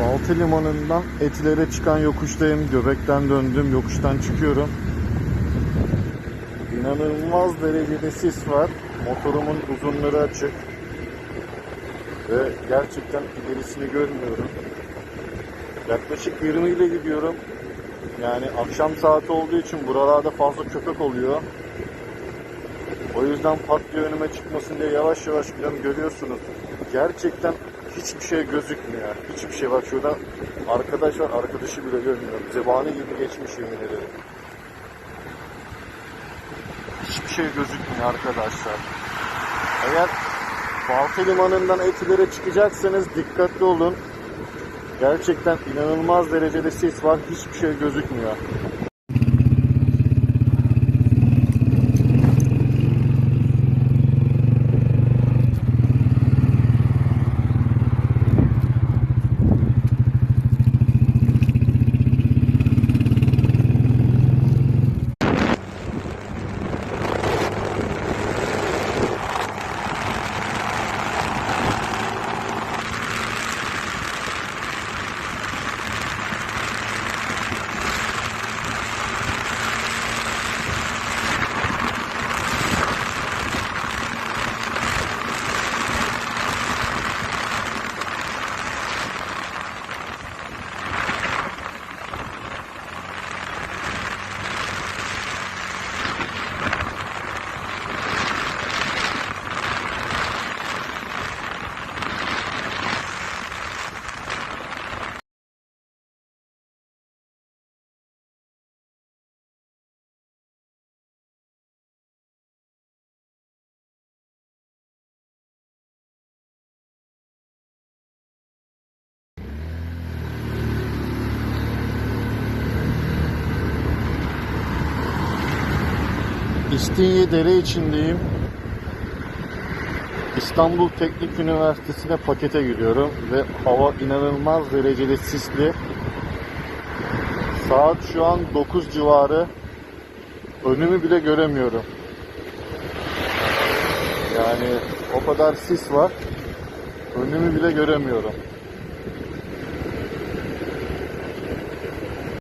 Baltı Limanı'ndan Etiler'e çıkan yokuştayım. Göbekten döndüm. Yokuştan çıkıyorum. İnanılmaz derecede sis var. Motorumun uzunları açık. Ve gerçekten ilerisini görmüyorum. Yaklaşık 20 ile gidiyorum. Yani akşam saati olduğu için buralarda fazla köpek oluyor. O yüzden pat diye önüme çıkmasın diye yavaş yavaş gidiyorum. Görüyorsunuz. Gerçekten hiçbir şey gözükmüyor. Hiçbir şey. Bak şurada arkadaş var. Arkadaşı bile görmüyorum. Zebani gibi geçmiş yemin ederim. Hiçbir şey gözükmüyor arkadaşlar. Eğer Balta Limanı'ndan Etiler'e çıkacaksanız dikkatli olun. Gerçekten inanılmaz derecede sis var. Hiçbir şey gözükmüyor. İstinye dere içindeyim. İstanbul Teknik Üniversitesi'ne pakete gidiyorum ve hava inanılmaz derecede sisli. Saat şu an 9 civarı. Önümü bile göremiyorum. Yani o kadar sis var. Önümü bile göremiyorum.